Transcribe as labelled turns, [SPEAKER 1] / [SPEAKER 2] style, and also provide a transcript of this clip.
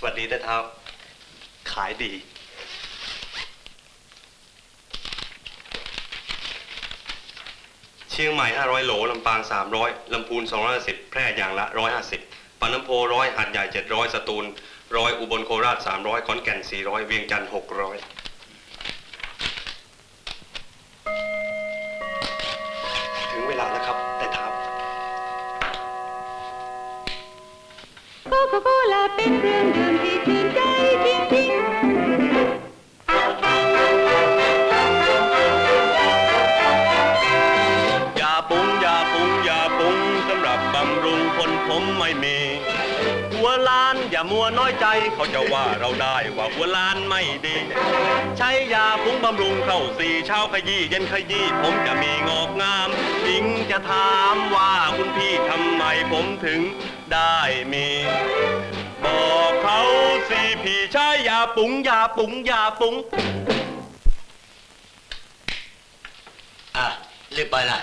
[SPEAKER 1] สวัสดีนะเท้า ขายดี เชียงใหม่ 500 โหล ลำปาง 300 ลำพูน 250 แพร่อย่างละ 150ปานน้ำโพร้อยหาดใหญ่ 700 สตูลร้อยอุบลโคราช 300 ขอนแก่น 400 เวียงจันทร์600ถึงเวลาแล้วครับ แต่เท้า
[SPEAKER 2] โคคาโคลาเป็นเครื่องดื่มที่ชื่นใจจริงๆ
[SPEAKER 1] ยาปรุงยาปรุงยาปรุงสำหรับบำรุงคนผมไม่มี หัวล้านอย่ามัวน้อยใจ เขาจะว่าเราได้ว่าหัวล้านไม่ดี ใช้ยาปรุงบำรุงเข้าสี่เช้าขยี้เย็นขยี้ผมจะมีงอกงามหญิงจะถามว่าคุณพี่ทำไมผมถึงได้มี พี่ชายาปุ๋งยาปุ๋งยาปุ๋ง
[SPEAKER 3] อะรีบไปละ